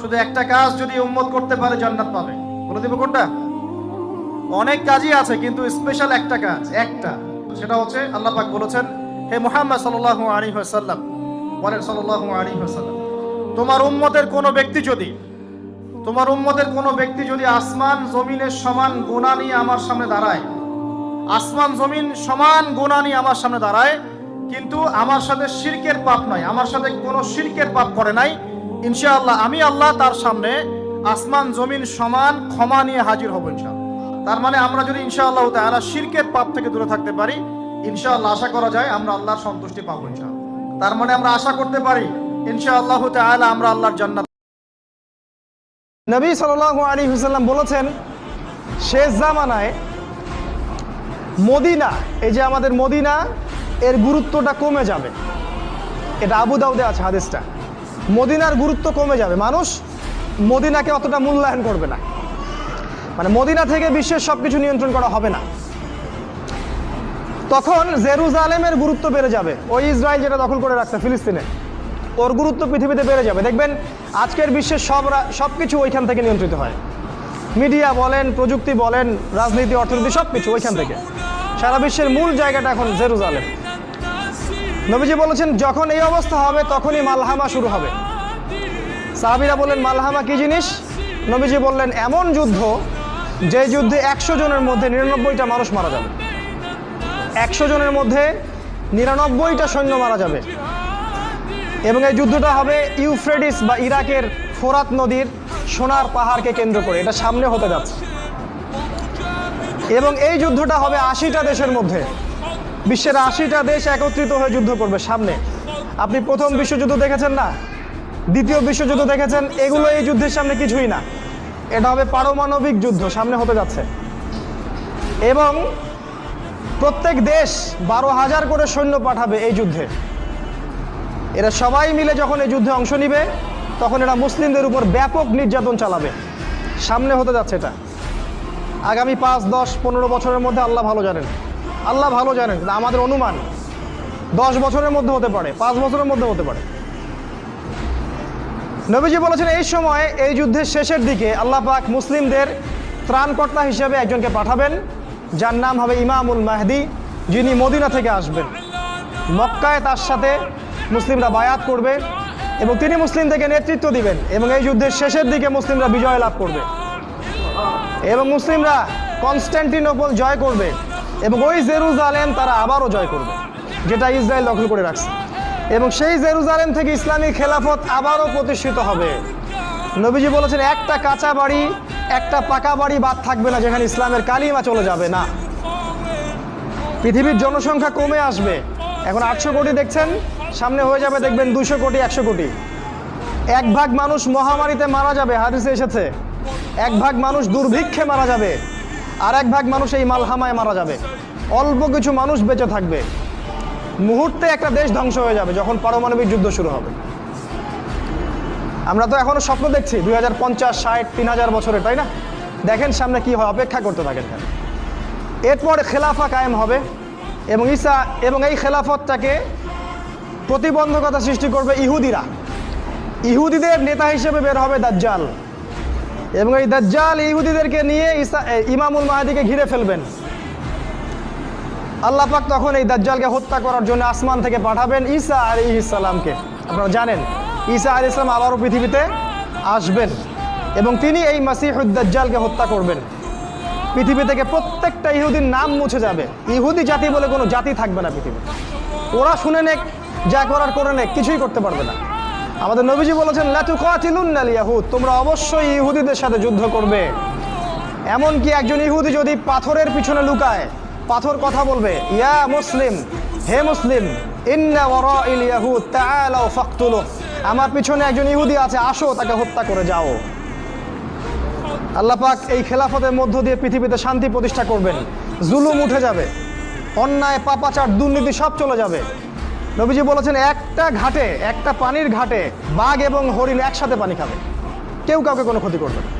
শুধু একটা কাজ যদি উম্মত করতে পারে, জান্নাত পাবে। বলে দেবো কোনটা? অনেক কাজই আছে, কিন্তু স্পেশাল একটা কাজ, একটা। সেটা হচ্ছে আল্লাহ পাক বলেছেন, হে মুহাম্মদ সাল্লাল্লাহু আলাইহি ওয়াসাল্লাম, বলেন সাল্লাল্লাহু আলাইহি ওয়াসাল্লাম, তোমার উম্মতের কোনো ব্যক্তি যদি, তোমার উম্মতের কোনো ব্যক্তি যদি আসমান জমিনের সমান গুণা নিয়ে আমার সামনে দাঁড়ায়, আসমান জমিন সমান গুণা নিয়ে আমার সামনে দাঁড়ায়, কিন্তু আমার সাথে শিরকের পাপ নয় আমার সাথে কোনো শিরকের পাপ করে নাই ইনশাআল্লাহ, আমি আল্লাহ তার সামনে আসমান, জমিন, সমান ক্ষমা নিয়ে হাজির হব ইনশাআল্লাহ। তার মানে আমরা যদি ইনশাআল্লাহ তাআলা শিরকের পাপ থেকে দূরে থাকতে পারি, ইনশাআল্লাহ আশা করা যায় আমরা আল্লাহর সন্তুষ্টি পাবো ইনশাআল্লাহ। তার মানে আমরা আশা করতে পারি, ইনশাআল্লাহ তাআলা আমরা আল্লাহর জান্নাত নবী সাল্লাল্লাহু আলাইহি ওয়াসাল্লাম বলেছেন শেষ জামানায়, মদিনা, এই যে আমাদের মদিনা, এর গুরুত্বটা কমে যাবে। এটা আবু দাউদে আছে হাদিসটা। মদিনার গুরুত্ব কমে যাবে। মানুষ মদিনাকে অতটা মূল্যায়ন করবে না। মানে মদিনা থেকে বিশ্বের সব কিছু নিয়ন্ত্রণ করা হবে না। তখন জেরুজালেমের গুরুত্ব বেড়ে যাবে। ওই ইসরায়েল যেটা দখল করে রাখছে ফিলিস্তিনে, ওর গুরুত্ব পৃথিবীতে বেড়ে যাবে। দেখবেন, আজকের বিশ্বের সব সব কিছু ওইখান থেকে নিয়ন্ত্রিত হয়। মিডিয়া বলেন, প্রযুক্তি বলেন, রাজনীতি, অর্থনীতি সব কিছু ওইখান থেকে। সারা বিশ্বের মূল জায়গাটা এখন জেরুজালেম। নবীজি বলেছেন, যখন এই অবস্থা হবে, তখনই মালহামা শুরু হবে। সাহাবিরা বললেন, মালহামা কি জিনিস? নবীজি বললেন, এমন যুদ্ধ, যে যুদ্ধে একশো জনের মধ্যে নিরানব্বইটা মানুষ মারা যাবে। একশো জনের মধ্যে নিরানব্বইটা সৈন্য মারা যাবে। এবং এই যুদ্ধটা হবে ইউফ্রেডিস বা ইরাকের ফোরাত নদীর সোনার পাহাড়কে কেন্দ্র করে। এটা সামনে হতে যাচ্ছে। এবং এই যুদ্ধটা হবে আশিটা দেশের মধ্যে। বিশ্বের আশিটা দেশ একত্রিত হয়ে যুদ্ধ করবে সামনে। আপনি প্রথম বিশ্বযুদ্ধ দেখেছেন না? দ্বিতীয় বিশ্বযুদ্ধ দেখেছেন? এগুলো এই যুদ্ধের সামনে কিছুই না। এটা হবে পারমাণবিক যুদ্ধ, সামনে হতে যাচ্ছে। এবং প্রত্যেক দেশ বারো হাজার করে সৈন্য পাঠাবে এই যুদ্ধে। এরা সবাই মিলে যখন এই যুদ্ধে অংশ নিবে, তখন এরা মুসলিমদের উপর ব্যাপক নির্যাতন চালাবে। সামনে হতে যাচ্ছে এটা। আগামী পাঁচ, দশ, পনেরো বছরের মধ্যে আল্লাহ ভালো জানেন। আল্লাহ ভালো জানেন, কিন্তু আমাদের অনুমান দশ বছরের মধ্যে হতে পারে, পাঁচ বছরের মধ্যে হতে পারে। নবীজি বলেছেন, এই সময়, এই যুদ্ধের শেষের দিকে আল্লাহ পাক মুসলিমদের ত্রাণকর্তা হিসেবে একজনকে পাঠাবেন, যার নাম হবে ইমামুল মাহদি, যিনি মদিনা থেকে আসবেন। মক্কায় তার সাথে মুসলিমরা বায়াত করবে এবং তিনি মুসলিমদেরকে নেতৃত্ব দিবেন এবং এই যুদ্ধের শেষের দিকে মুসলিমরা বিজয় লাভ করবে। এবং মুসলিমরা কনস্ট্যান্টিনোপল জয় করবে। এবং ওই জেরুজালেম তারা আবারও জয় করবে, যেটা ইসরায়েল দখল করে রাখছে। এবং সেই জেরুজালেম থেকে ইসলামী খেলাফত আবারও প্রতিষ্ঠিত হবে। নবীজি বলেছেন, একটা কাঁচা বাড়ি, একটা পাকা বাড়ি বাদ থাকবে না, যেখানে ইসলামের কালিমা চলে যাবে না। পৃথিবীর জনসংখ্যা কমে আসবে। এখন আটশো কোটি দেখছেন, সামনে হয়ে যাবে দেখবেন দুশো কোটি, একশো কোটি। এক ভাগ মানুষ মহামারীতে মারা যাবে, হাদিসে এসেছে। এক ভাগ মানুষ দুর্ভিক্ষে মারা যাবে। আর এক ভাগ মানুষ এই মালহামায় মারা যাবে। অল্প কিছু মানুষ বেঁচে থাকবে। মুহূর্তে একটা দেশ ধ্বংস হয়ে যাবে যখন পারমাণবিক যুদ্ধ শুরু হবে। আমরা তো এখনও স্বপ্ন দেখছি, দুই হাজার পঞ্চাশ, ষাট, তিন হাজার বছরে তাই না? দেখেন সামনে কি হয়, অপেক্ষা করতে থাকেন। এরপর খেলাফা কায়েম হবে এবং ঈসা এবং এই খেলাফতটাকে প্রতিবন্ধকতা সৃষ্টি করবে ইহুদিরা। ইহুদিদের নেতা হিসেবে বের হবে দাজ্জাল। এবং এই দাজ্জাল ইহুদিদেরকে নিয়ে এ, ইমামুল মাহাদিকে ঘিরে ফেলবেন। আল্লাহ পাক তখন এই দাজ্জালকে হত্যা করার জন্য আসমান থেকে পাঠাবেন ঈসা আলী ইসালামকে আপনারা জানেন ঈসা আলী ইসলাম আবারও পৃথিবীতে আসবেন এবং তিনি এই মাসিহুদ দাজ্জালকে হত্যা করবেন। পৃথিবী থেকে প্রত্যেকটা ইহুদির নাম মুছে যাবে। ইহুদি জাতি বলে কোনো জাতি থাকবে না পৃথিবী ওরা শুনে নেক যা করার করে নেক কিছুই করতে পারবে না। আমাদের নবীজি বলেছেন লাতু কাতিলুন্নাল তোমরা অবশ্যই ইহুদিদের সাথে যুদ্ধ করবে। এমনকি একজন ইহুদি যদি পাথরের পিছনে লুকায়, পাথর কথা বলবে, ইয়া মুসলিম, হে মুসলিম, ইন্না ওয়ারাইল ইয়াহুদ তাআলাউ ফাকতুলু আমার পিছনে একজন ইহুদি আছে, আসো, তাকে হত্যা করে যাও। আল্লাহ পাক এই খেলাফতের মধ্য দিয়ে পৃথিবীতে শান্তি প্রতিষ্ঠা করবেন। জুলুম উঠে যাবে। অন্যায়, পাপাচার, দুর্নীতি সব চলে যাবে। নবীজি বলেছেন, একটা ঘাটে, একটা পানির ঘাটে বাঘ এবং হরিণ একসাথে পানি খাবে। কেউ কাউকে কোনো ক্ষতি করবে না।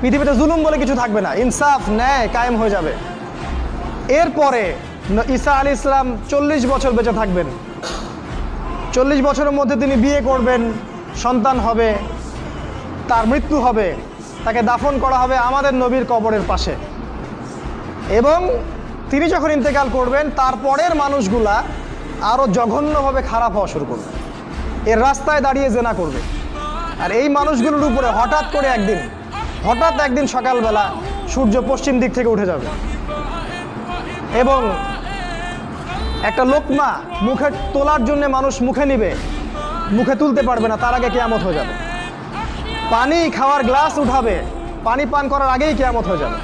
পৃথিবীতে জুলুম বলে কিছু থাকবে না। ইনসাফ, ন্যায় কায়েম হয়ে যাবে। এরপরে ঈসা আলী ইসলাম চল্লিশ বছর বেঁচে থাকবেন। চল্লিশ বছরের মধ্যে তিনি বিয়ে করবেন, সন্তান হবে, তার মৃত্যু হবে, তাকে দাফন করা হবে আমাদের নবীর কবরের পাশে। এবং তিনি যখন ইন্তেকাল করবেন তারপরের মানুষগুলা আরও জঘন্যভাবে খারাপ হওয়া শুরু করবে। এর রাস্তায় দাঁড়িয়ে জেনা করবে। আর এই মানুষগুলোর উপরে হঠাৎ করে একদিন, হঠাৎ একদিন সকালবেলা সূর্য পশ্চিম দিক থেকে উঠে যাবে। এবং একটা লোকমা মুখে তোলার জন্য মানুষ মুখে নিবে, মুখে তুলতে পারবে না, তার আগে কেয়ামত হয়ে যাবে। পানি খাওয়ার গ্লাস উঠাবে, পানি পান করার আগেই কেয়ামত হয়ে যাবে।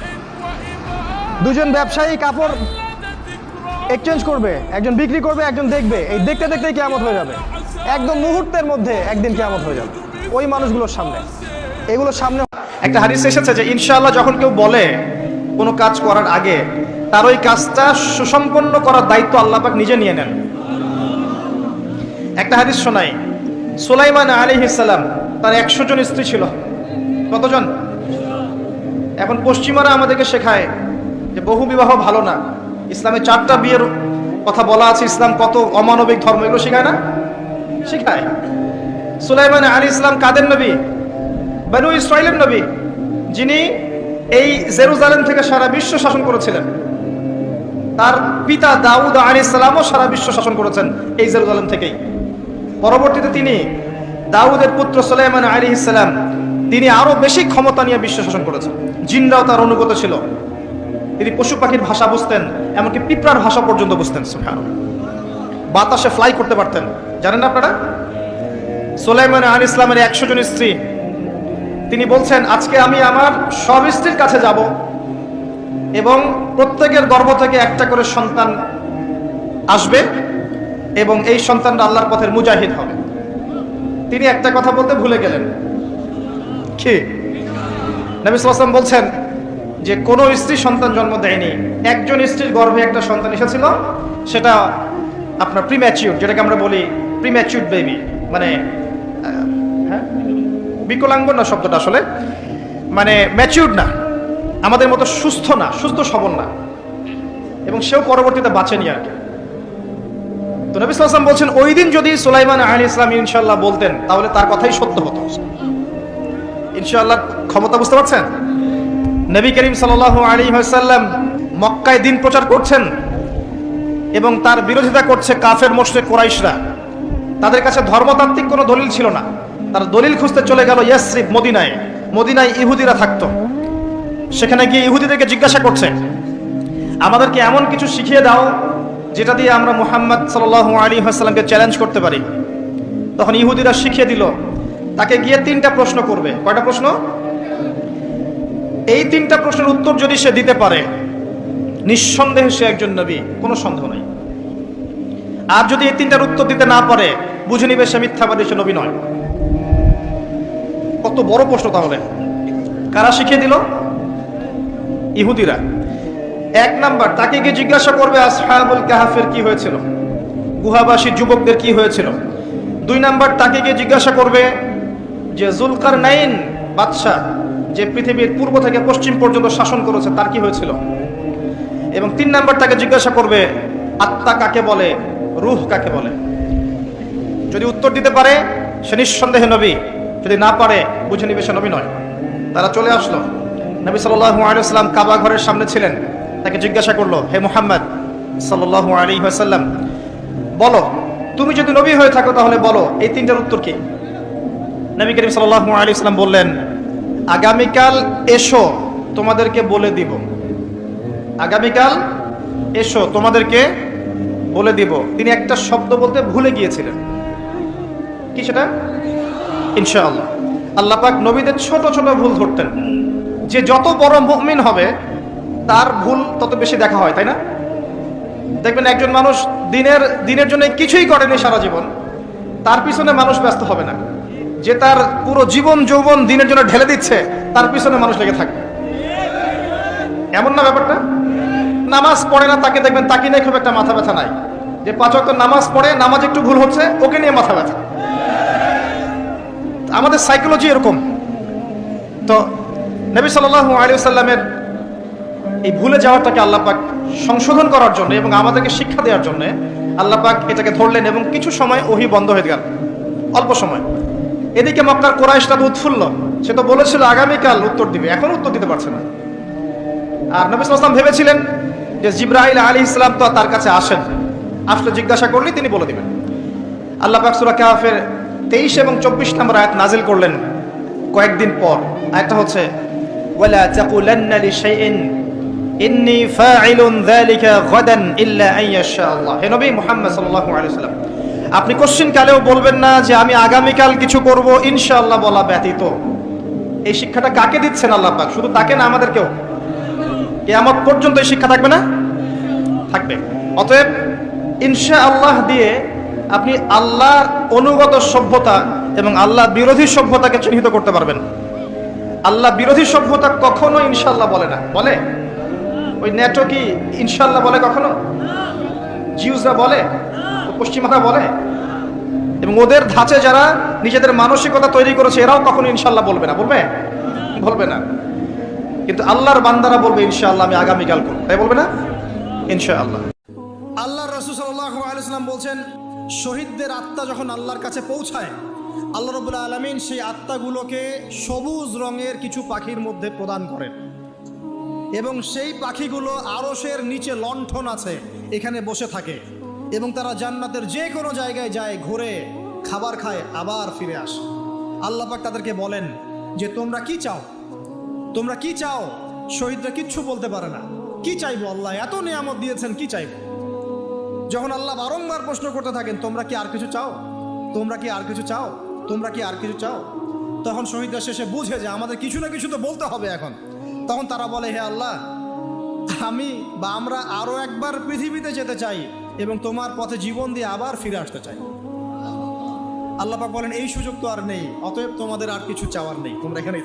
দুজন ব্যবসায়ী কাপড় এক্সচেঞ্জ করবে, একজন বিক্রি করবে, একজন দেখবে। এই দেখতে দেখতেই কেয়ামত হয়ে যাবে। একদম মুহূর্তের মধ্যে একদিন কেয়ামত হয়ে যাবে। ওই মানুষগুলোর সামনে। এগুলোর সামনে একটা হাদিস এসেছে যে, ইনশাআল্লাহ যখন কেউ বলে কোনো কাজ করার আগে, তার ওই কাজটা সুসম্পন্ন করার দায়িত্ব আল্লাহ পাক নিজে নিয়ে নেন। একটা হাদিস শোনাই। সুলাইমান আলী ইসালাম তার একশো জন স্ত্রী ছিল। কতজন? এখন পশ্চিমারা আমাদেরকে শেখায় যে, বহু বিবাহ ভালো না। ইসলামে চারটা বিয়ের কথা বলা আছে, ইসলাম কত অমানবিক ধর্ম, এগুলো শেখায় না? শেখায়। সুলাইমান আলী ইসলাম কাদের নবী? বানু ইসরায়েলের নবী, যিনি এই জেরুজালেম থেকে সারা বিশ্ব শাসন করেছিলেন। তার পিতা দাউদ আলী ইসলামও সারা বিশ্ব শাসন করেছেন এই জেরুজালেম থেকেই। পরবর্তীতে তিনি দাউদের পুত্র সুলাইমান আলী ইসলাম, তিনি আরও বেশি ক্ষমতা নিয়ে বিশ্ব শাসন করেছেন। জিনরাও তার অনুগত ছিল। তিনি পশু পাখির ভাষা বুঝতেন, এমনকি পিঁপড়ার ভাষা পর্যন্ত বুঝতেন। বাতাসে ফ্লাই করতে পারতেন। জানেন আপনারা? সুলাইমান আলী ইসলামের একশো জন স্ত্রী। তিনি বলছেন, আজকে আমি আমার সব স্ত্রীর কাছে যাব এবং প্রত্যেকের গর্ভ থেকে একটা করে সন্তান আসবে এবং এই সন্তানটা আল্লাহর পথের মুজাহিদ হবে। তিনি একটা কথা বলতে ভুলে গেলেন। কি? নবী সাল্লাম বলছেন যে কোনো স্ত্রী সন্তান জন্ম দেয়নি। একজন স্ত্রীর গর্ভে একটা সন্তান এসেছিল, সেটা আপনার প্রিম্যাচিউর যেটাকে আমরা বলি প্রিম্যাচিউর বেবি মানে হ্যাঁ? বিকলাঙ্গ না শব্দটা আসলে? মানে ম্যাচিউর না, আমাদের মতো সুস্থ না, সুস্থ সবল না। এবং সেও পরবর্তীতে বাঁচেনি আর কি। তো নবী সাল্লাম বলছেন, ওই দিন যদি সুলাইমান আলী ইসলাম ইনশাল্লাহ বলতেন, তাহলে তার কথাই সত্য হতো। ইনশাআল্লাহ ক্ষমতা বুঝতে পারছেন? নবী করিম সাল আলী সাল্লাম মক্কায় দিন প্রচার করছেন এবং তার বিরোধিতা করছে কাফের মোশরে কোরাইশরা। তাদের কাছে ধর্মতাত্ত্বিক কোনো দলিল ছিল না। তার দলিল খুঁজতে চলে গেল ইয়াসরিফ মদিনায়। মদিনায় ইহুদিরা থাকতো। সেখানে গিয়ে ইহুদিদেরকে জিজ্ঞাসা করছে, আমাদেরকে এমন কিছু শিখিয়ে দাও যেটা দিয়ে আমরা মোহাম্মদ সাল আলী হাসালামকে চ্যালেঞ্জ করতে পারি? তখন ইহুদিরা শিখিয়ে দিল, তাকে গিয়ে তিনটা প্রশ্ন করবে। কয়টা প্রশ্ন? এই তিনটা প্রশ্নের উত্তর যদি সে দিতে পারে, নিঃসন্দেহে সে একজন নবী, কোনো সন্দেহ নাই। আর যদি এই তিনটার উত্তর দিতে না পারে, বুঝে নিবে সে মিথ্যাবাদী সে নবী নয়। কত বড় প্রশ্ন তাহলে। কারা শিখিয়ে দিল? ইহুদিরা। এক নাম্বার, তাকে গিয়ে জিজ্ঞাসা করবে, আসহাবুল কাহাফের কি হয়েছিল? গুহাবাসী যুবকদের কি হয়েছিল? দুই নাম্বার, তাকে গিয়ে জিজ্ঞাসা করবে যে জুলকার নাইন বাদশাহ যে পৃথিবীর পূর্ব থেকে পশ্চিম পর্যন্ত শাসন করেছে, তার কি হয়েছিল? এবং তিন নাম্বার তাকে জিজ্ঞাসা করবে, আত্মা কাকে বলে, রুহ কাকে বলে? যদি উত্তর দিতে পারে, সে নিঃসন্দেহে নবী। যদি না পারে, বুঝে নিবে সে নবী নয়। তারা চলে আসলো। নবী সাল্লাল্লাহু আলাইহি সাল্লাম কাবা ঘরের সামনে ছিলেন। তাকে জিজ্ঞাসা করল, হে মুহাম্মদ সাল্লাল্লাহু আলাইহি ওয়াসাল্লাম, বলো, তুমি যদি নবী হয়ে থাকো তাহলে বলো, এই তিনটার উত্তর কি? নবী করিম সাল্লাল্লাহু আলাইহি সাল্লাম বললেন আগামীকাল এসো, তোমাদেরকে বলে দিব। আগামীকাল এসো, তোমাদেরকে বলে দিব। তিনি একটা শব্দ বলতে ভুলে গিয়েছিলেন। কি সেটা? ইনশাআল্লাহ। আল্লাহ পাক নবীদের ছোট ছোট ভুল ধরতেন। যে যত বড় মুমিন হবে, তার ভুল তত বেশি দেখা হয়, তাই না? দেখবেন একজন মানুষ দিনের দিনের জন্য কিছুই করেনি সারা জীবন, তার পিছনে মানুষ ব্যস্ত হবে না। যে তার পুরো জীবন, যৌবন, দিনের জন্য ঢেলে দিচ্ছে, তার পিছনে মানুষ লেগে থাকবে। এমন না ব্যাপারটা? নামাজ পড়ে না, তাকে দেখবেন তাকে নিয়ে খুব একটা মাথা ব্যথা নাই। যে পাঁচ ওয়াক্ত নামাজ পড়ে, নামাজ একটু ভুল হচ্ছে, ওকে নিয়ে মাথা ব্যথা। আমাদের সাইকোলজি এরকম। তো নবী সাল্লাল্লাহু আলাইহি সাল্লামের এই ভুলে যাওয়াটাকে আল্লাহ পাক সংশোধন করার জন্য এবং আমাদেরকে শিক্ষা দেওয়ার জন্য আল্লাহ পাক এটাকে ধরলেন এবং কিছু সময় ওহি বন্ধ হয়ে গেল। অল্প সময়। এদিকে মক্কার কোরাইশটা তো উৎফুল্ল। সে তো বলেছিল, আগামীকাল উত্তর দিবে। এখন উত্তর দিতে পারছে না। আর নবী সাল্লাম ভেবেছিলেন যে জিব্রাহিল আলী ইসলাম তো তার কাছে আসেন আসলে জিজ্ঞাসা করলেই তিনি বলে দিবেন। আল্লাহ পাক সূরা কাহফের তেইশ এবং চব্বিশ নম্বর আয়াত নাজিল করলেন কয়েকদিন পর। আয়াতটা হচ্ছে তাকুলান্না লিশাইইন, ইন্নী ফাইলুন যালিকা গাদান ইল্লা আন ইয়াশা আল্লাহ। হে নবী মুহাম্মদ সাল্লাল্লাহু আলাইহি ওয়াসাল্লাম আপনি কোশ্চিন কালেও বলবেন না যে আমি আগামীকাল কিছু করব, ইনশাআল্লাহ বলা ব্যতীত। এই শিক্ষাটা কাকে দিচ্ছেন আল্লাহ পাক? শুধু তাকে না আমাদেরকেও? কিয়ামত পর্যন্ত এই শিক্ষা থাকবে না? থাকবে। অতএব ইনশা আল্লাহ দিয়ে আপনি আল্লাহর অনুগত সভ্যতা এবং আল্লাহ বিরোধী সভ্যতাকে চিহ্নিত করতে পারবেন। আল্লাহ বিরোধী সভ্যতা কখনো ইনশাল্লাহ বলে না। বলে? ওই নেটো কি ইনশাল্লাহ বলে কখনো? জিউসরা বলে? পশ্চিমারা বলে। এবং ওদের ধাঁচে যারা নিজেদের মানসিকতা তৈরি করেছে, এরাও কখনো ইনশাল্লাহ বলবে না। বলবে? বলবে না। কিন্তু আল্লাহর বান্দারা বলবে, ইনশাআল্লাহ আমি আগামীকাল করব। তাই বলবে না? ইনশাআল্লাহ। আল্লাহ রসুল সাল্লাম বলছেন, শহীদদের আত্মা যখন আল্লাহর কাছে পৌঁছায়, আল্লাহ রবুল্লা আলমিন সেই আত্মাগুলোকে সবুজ রঙের কিছু পাখির মধ্যে প্রদান করেন। এবং সেই পাখিগুলো আরসের নিচে লণ্ঠন আছে, এখানে বসে থাকে। এবং তারা জান্নাতের যে কোনো জায়গায় যায়, ঘুরে, খাবার খায়, আবার ফিরে আসে। আল্লাহ পাক তাদেরকে বলেন যে, তোমরা কি চাও? তোমরা কি চাও? শহীদরা কিচ্ছু বলতে পারে না। কি চাইব আল্লাহ? এত নিয়ামত দিয়েছেন, কি চাইব? যখন আল্লাহ বারংবার প্রশ্ন করতে থাকেন, তোমরা কি আর কিছু চাও? তোমরা কি আর কিছু চাও? তোমরা কি আর কিছু চাও? তখন শহীদরা শেষে বুঝে যে আমাদের কিছু না কিছু তো বলতে হবে এখন। তখন তারা বলে, হে আল্লাহ, আমি বা আমরা আরও একবার পৃথিবীতে যেতে চাই। এবং তোমার পথে জীবন দিয়ে আবার ফিরে আসতে চাই। আল্লাপাক বলেন, এই সুযোগ তো আর নেই, অতএব তোমাদের আর কিছু চাওয়ার নেই। তোমরা এখানে